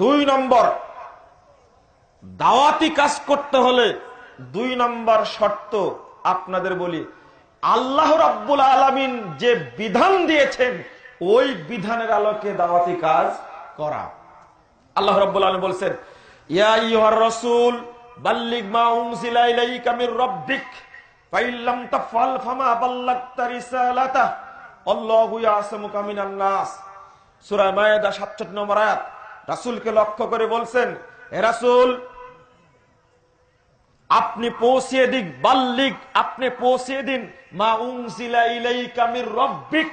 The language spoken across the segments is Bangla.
দুই নম্বর, দাওয়াতি কাজ করতে হলে দুই নম্বর শর্ত আপনাদের বলি। আল্লাহ রাব্বুল আলামিন যে বিধান দিয়েছেন, ওই বিধানের আলোকে দাওয়াতি কাজ করা। আল্লাহ রাব্বুল আলামিন বলছেন, ইয়া রাসূল ফাইল্লাম মায়েদা 67 নম্বর আয়াত। রাসূলকে লক্ষ্য করে বলছেন হে রাসূল, আপনি পৌঁছিয়ে দিক, বাল্লিক, আপনি পৌঁছিয়ে দিন। মা উনজিলা ইলাইকা রব্বিক,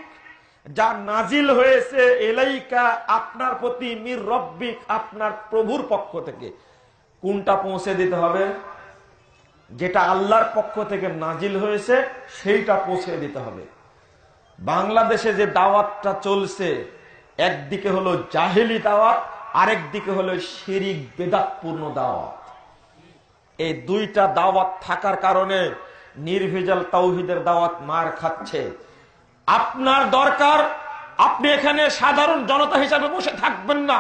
যা নাজিল হয়েছে এলাইকা আপনার প্রতি মির রব্বিক, আপনার প্রভুর পক্ষ থেকে। কোনটা পৌঁছে দিতে হবে? যেটা আল্লাহর পক্ষ থেকে নাজিল হয়েছে, সেইটা পৌঁছে দিতে হবে। বাংলাদেশে যে দাওয়াতটা চলছে, একদিকে হলো জাহেলি দাওয়াত আরেক দিকে হলো শিরিক বেদাতপূর্ণ দাওয়াত। এই দুইটা দাওয়াত থাকার কারণে নির্ভেজাল তাওহিদের দাওয়াত মার খাচ্ছে। আপনার দরকার, আপনি এখানে সাধারণ জনতা হিসাবে বসে থাকবেন না।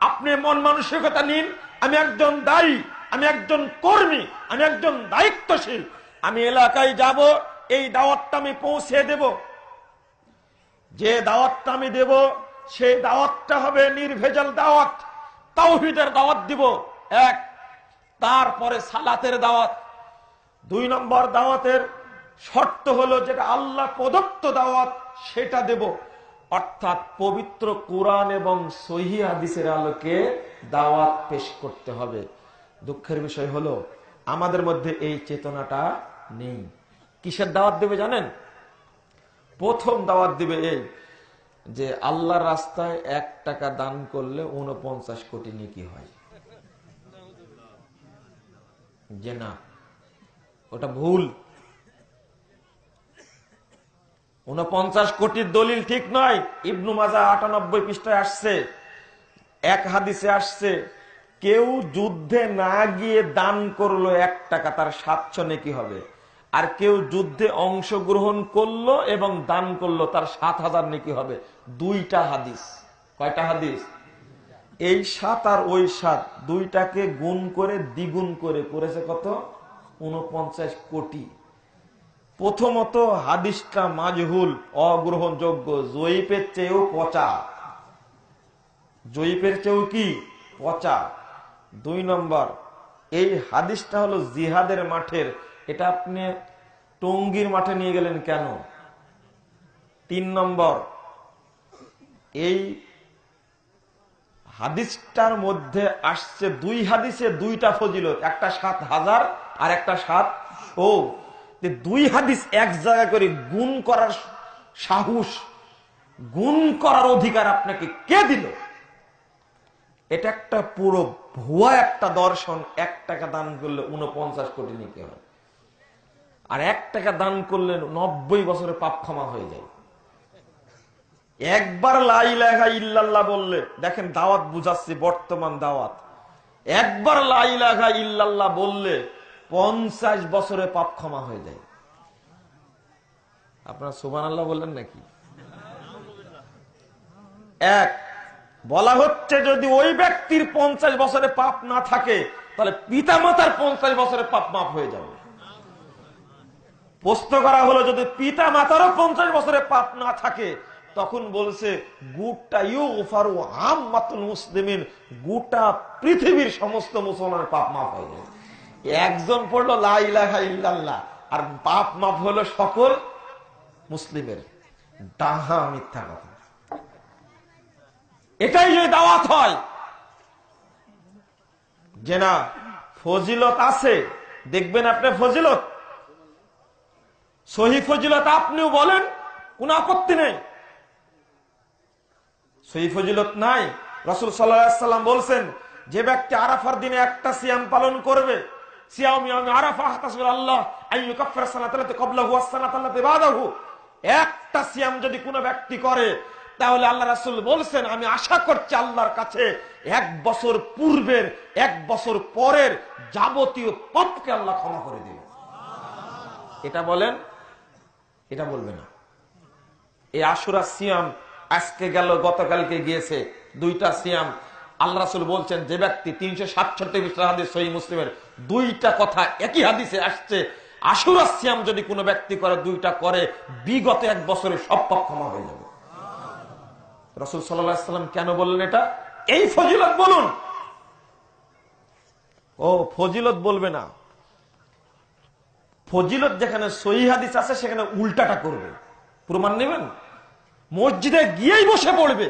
আপনি মন মানসিকতা নিন, আমি একজন দায়ী, আমি একজন কর্মী, আমি একজন দায়িত্বশীল। আমি এলাকায় যাব, এই দাওয়াতটা আমি পৌঁছে দেব। যে দাওয়াতটা আমি দেব সেই দাওয়াতটা হবে নির্ভেজাল দাওয়াত। তাওহিদের দাওয়াত দিব, এক। তারপরে সালাতের দাওয়াত। দুই নম্বর দাওয়াতের শর্ত হলো যেটা আল্লাহ প্রদত্ত দাওয়াত, সেটা দেব। অর্থাৎ পবিত্র কোরআন এবং সহি হাদিসের আলোকে দাওয়াত পেশ করতে হবে। দুঃখের বিষয় হলো, আমাদের মধ্যে এই চেতনাটা নেই। কিসের দাওয়াত দেবে জানেন? প্রথম দাওয়াত দিবে এই যে আল্লাহর রাস্তায় এক টাকা দান করলে উনপঞ্চাশ কোটি নেকি হয়। যে না, ওটা ভুল। উনপঞ্চাশ কোটির দলিল ঠিক নয়। ইবনু মাজা আটানব্বই পৃষ্ঠায় আসছে, এক হাদিসে আসছে, কেউ যুদ্ধে না গিয়ে দান করল এক টাকা, তার সাতশো নেকি হবে। আর কেউ যুদ্ধে অংশগ্রহণ করল এবং দান করল, তার সাত হাজার নেকি হবে। দুইটা হাদিস। কয়টা হাদিস? এই সাত আর ওই সাত দুইটাকে গুণ করে, দ্বিগুণ করে করেছে কত? উনপঞ্চাশ কোটি। প্রথমত হাদিসটা মাজহুল, অগ্রহণযোগ্য। জয়ীপের চেয়েও পচা। জয়ীপের চেয়েও কি? পচা। দুই নম্বর, এই হাদিসটা হলো জিহাদের মাঠের এটা আপনি টঙ্গির মাঠে নিয়ে গেলেন কেন? তিন নম্বর, এই হাদিসটার মধ্যে আসছে দুই হাদিসে দুইটা ফজিলত, একটা সাত হাজার আর একটা সাত ও। দুই হাদিস এক জায়গা করে গুণ করার সাহস, গুণ করার অধিকার আপনাকে কে দিল? এটা একটা পুরো ভুয়া একটা দর্শন, এক টাকা দান করলে উনপঞ্চাশ কোটি নিতে হয় আর এক টাকা দান করলে নব্বই বছরে পাপ ক্ষমা হয়ে যায়। একবার ইল্লাল্লাহ বললে, দেখেন দাওয়াত বুঝাচ্ছি, বর্তমান দাওয়াত। একবার লাইলাহা ইল্লাল্লাহ বললে পঞ্চাশ বছরে পাপ ক্ষমা হয়ে যায়। আপনারা সুবান আল্লাহ বললেন নাকি? এক, বলা হচ্ছে যদি ওই ব্যক্তির পঞ্চাশ বছরে পাপ না থাকে, তাহলে পিতা মাতার পঞ্চাশ বছরে পাপ মাপ হয়ে যাবে। প্রশ্ন করা হলো, যদি পিতা মাতারও পঞ্চাশ বছরে পাপ না থাকে, তখন বলছে, গুটা ইউফারু আম্মাতুল মুসলিমিন, গোটা পৃথিবীর সমস্ত মুসলমানের পাপ মাফ হয়ে একজন পড়ল লাইলাহা আর পাপ মাফ হলো সকল মুসলিমের। ডাহা মিথ্যা কথা। এটাই যদি দাওয়াত হয়, যে না, ফজিলত আছে, দেখবেন আপনি ফজিলত। সহি ফজিলত আপনিও বলেন, কোন আপত্তি নেই। সহি ফজিলত নাই। রসুল সাল্লাম বলছেন, যে ব্যক্তি আরাফার দিনে একটা সিয়াম পালন করবে একটা যদি কোনো ব্যক্তি করে, তাহলে আল্লাহ বলছেন, আমি আশা করছি আল্লাহর কাছে এক বছর পূর্বের, এক বছর পরের যাবতীয় পাপকে আল্লাহ ক্ষমা করে দিবে এটা বলেন এটা বলবে না। এই আশুরা সিয়াম আজকে গেল, গতকালকে গিয়েছে দুইটা সিয়াম। আল্লাহ রাসুল বলছেন, যে ব্যক্তি তিনশো সাতষট্টি হাদিস সহি মুসলিমের দুইটা কথা একই হাদিসে আসছে, আশুরা সিয়াম যদি কোনো ব্যক্তি করে, দুইটা করে, বিগত এক বছরে সব পাপ ক্ষমা হয়ে যাবে। রসুল সাল্লাম কেন বললেন এটা? এই ফজিলত বলুন। ও, ফজিলত বলবে না। ফজিলত যেখানে সহি হাদিস আছে, সেখানে উল্টাটা করবে। প্রমাণ নেবেন? মসজিদে গিয়েই বসে পড়বে।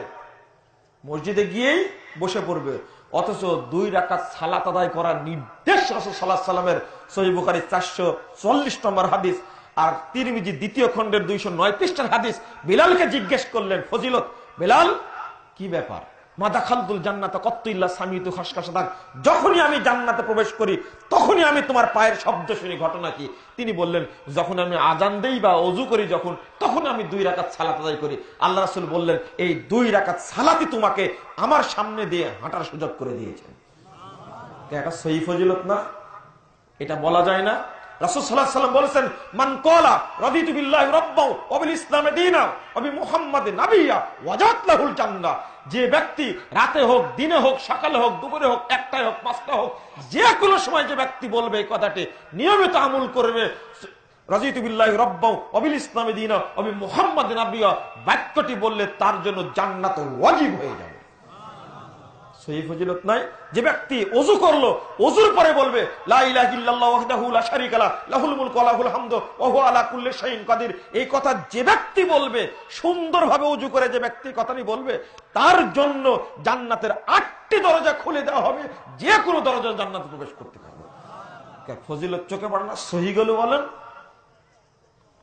মসজিদে গিয়েই বসে পড়বে। অথচ দুই রাকাত সালাত আদায় করার নির্দেশ রসুল সাল্লাহ সাল্লামের সহি বুখারি চারশো চল্লিশ নম্বর হাদিস আর তিরমিজি দ্বিতীয় খণ্ডের দুইশো নয় পৃষ্ঠার হাদিস বিলালকে জিজ্ঞেস করলেন, ফজিলত, বিলাল, কি ব্যাপার? যখনই আমি জান্নাতে প্রবেশ করি, তখনই আমি তোমার পায়ের শব্দ শুনি, ঘটনা কি? তিনি বললেন, যখন আমি আজান দেই বা অজু করি যখন, তখন আমি দুই রাকাত সালাত আদায় করি। আল্লাহ রাসুল বললেন, এই দুই রাকাত সালাতি তোমাকে আমার সামনে দিয়ে হাঁটার সুযোগ করে দিয়েছেন এটা না? এটা বলা যায় না? রাসূল সাল্লাম বলেছেন, মান ক্বালা, রাদিতু বিল্লাহি ইসলামি দীনা যে ব্যক্তি রাতে হোক, দিনে হোক, সকালে হোক, দুপুরে হোক একটাই হোক পাঁচটা হোক যে কোনো সময় যে ব্যক্তি বলবে এই কথাটি, নিয়মিত আমল করবে। রাজিতু বিল্লাহি রাব্বাও ওয়া বিল ইসলামি দীনা ওয়া বি মুহাম্মাদিন বাক্যটি বললে তার জন্য জান্নাত ওয়াজিব হয়ে যাবে। সহি ফজিলত নাই। যে ব্যক্তি অজু করল অজুর পরে বলবে এই কথা যে ব্যক্তি বলবে, সুন্দরভাবে অজু করে যে ব্যক্তি কথাটি বলবে, তার জন্য জান্নাতের আটটি দরজা খুলে দেওয়া হবে। যে কোনো দরজা জান্নাতে প্রবেশ করতে পারবে। ফজিলত চোখে পড়ে না? সহি গেল বলেন।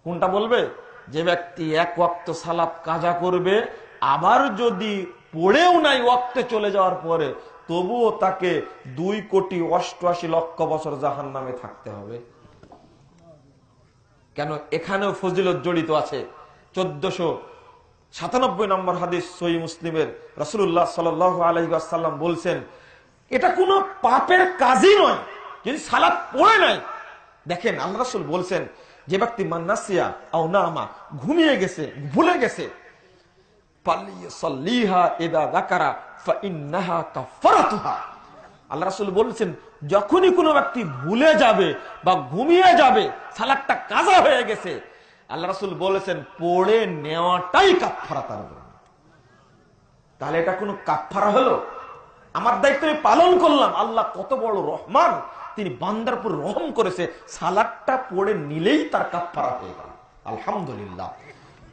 কোনটা বলবে? যে ব্যক্তি এক ওয়াক্ত সালাত কাজা করবে, আবার যদি পড়েও নাই ওয়াক্তে চলে যাওয়ার পরে, তবুও তাকে দুই কোটি অষ্টআশি লক্ষ বছর জাহান নামে থাকতে হবে। কেন? এখানেও ফজিলত জড়িত আছে। চোদ্দশো সাতানব্বই নম্বর হাদিস সই মুসলিমের রসুল্লাহ সাল আলহিসাল্লাম বলছেন, এটা কোনো পাপের কাজই নয়, যদি সালাদ পড়ে নাই। দেখেন, আল্লাহ রসুল বলছেন, যে ব্যক্তি মান্নাসিয়া, আও না আমা ঘুমিয়ে গেছে, ভুলে গেছে যখনই কোনো ব্যক্তি ভুলে যাবে বা ঘুমিয়ে যাবে, সালাদটা কাজা হয়ে গেছে। আল্লাহ রাসুল বলেছেন, পড়ে নেওয়াটাই কাপফারা তার তাহলে এটা কোনো কাপফারা হলো? আমার দায়িত্ব আমি পালন করলাম। আল্লাহ কত বড় রহমান, তিনি বান্দার উপর রহম করেছে। সালাদটা পড়ে নিলেই তার কাপফারা হয়ে গেল। আলহামদুলিল্লাহ।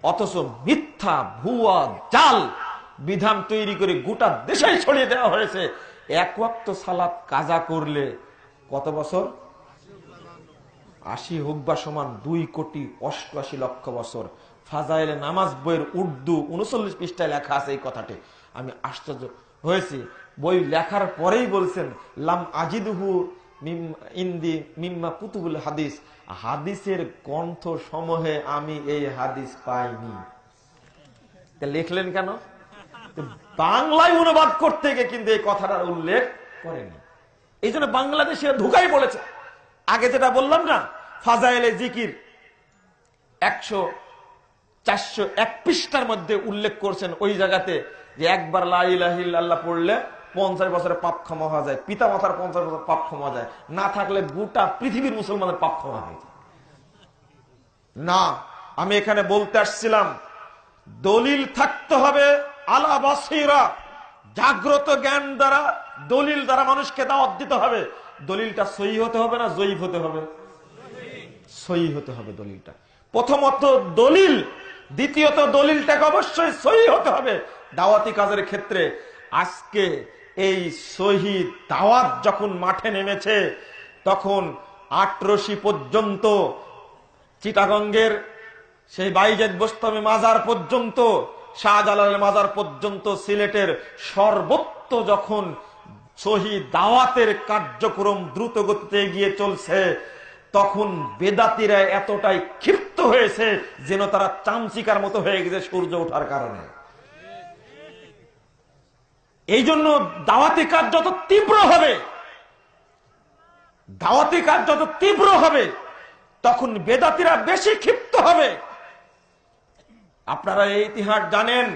অথচ মিথ্যা, ভুয়া, জাল বিধান তৈরি করে গোটা দেশে ছড়িয়ে দেওয়া হয়েছে। এক ওয়াক্ত সালাত কাজা করলে কত বছর? আশি হোক বা সমান দুই কোটি অষ্টআশি লক্ষ বছর। ফাজাইলে নামাজ বইয়ের উর্দু উনচল্লিশ পৃষ্ঠায় লেখা আছে এই কথাটি। আমি আশ্চর্য হয়েছি। বই লেখার পরেই বলছেন, লাম আজিদুহু ইন্দি মিম্মা কুতুবুল হাদিস। হাদিসের কণ্ঠ সমূহে আমি এই হাদিস পাইনি। লিখলেন কেন? বাংলায় অনুবাদ করতে গিয়ে কিন্তু এই কথাটার উল্লেখ করেনি। এই জন্য বাংলাদেশে ঢুকাই বলেছে। আগে যেটা বললাম না, ফাজাইলে জিকির একশো চারশো এক পৃষ্ঠার মধ্যে উল্লেখ করছেন ওই জায়গাতে যে একবার লাহ পড়লে পঞ্চাশ বছরের পাপ ক্ষমা হওয়া যায় পিতা মাতার পঞ্চাশ বছর পাপ ক্ষমা যায়। না থাকলে গোটা পৃথিবীর মুসলমানের পাপ ক্ষমা হয়ে যায়। না, আমি এখানে বলতে আসছিলাম, দলিল থাকতে হবে আলা বাসিরা। জাগ্রত জ্ঞান দ্বারা, দলিল দ্বারা মানুষকে দাওয়াত দিতে হবে। দলিলটা সই হতে হবে না জয়ীফ হতে হবে? সই হতে হবে দলিলটা। প্রথমত দলিল, দ্বিতীয়ত দলিলটাকে অবশ্যই সহি হতে হবে। দাওয়াতি কাজের ক্ষেত্রে আজকে এই শহীদ দাওয়াত যখন মাঠে নেমেছে, তখন আটরশি পর্যন্ত চিটাগঙ্গের সেই বাইজেদ বোস্তমী মাজার পর্যন্ত, শাহজালালের মাজার পর্যন্ত সিলেটের সর্বত্র যখন শহীদ দাওয়াতের কার্যক্রম দ্রুত গতিতে এগিয়ে চলছে, তখন বেদাতিরা এতটাই ক্ষিপ্ত হয়েছে যেন তারা চামচিকার মতো হয়ে গেছে সূর্য ওঠার কারণে। এই জন্য দাওয়াতি কাজ যত তীব্র হবে, দাওয়াতি কাজ যত তীব্র হবে, তখন বেদাতিরা বেশি ক্ষিপ্ত হবে। আপনারা এই ইতিহাস জানেন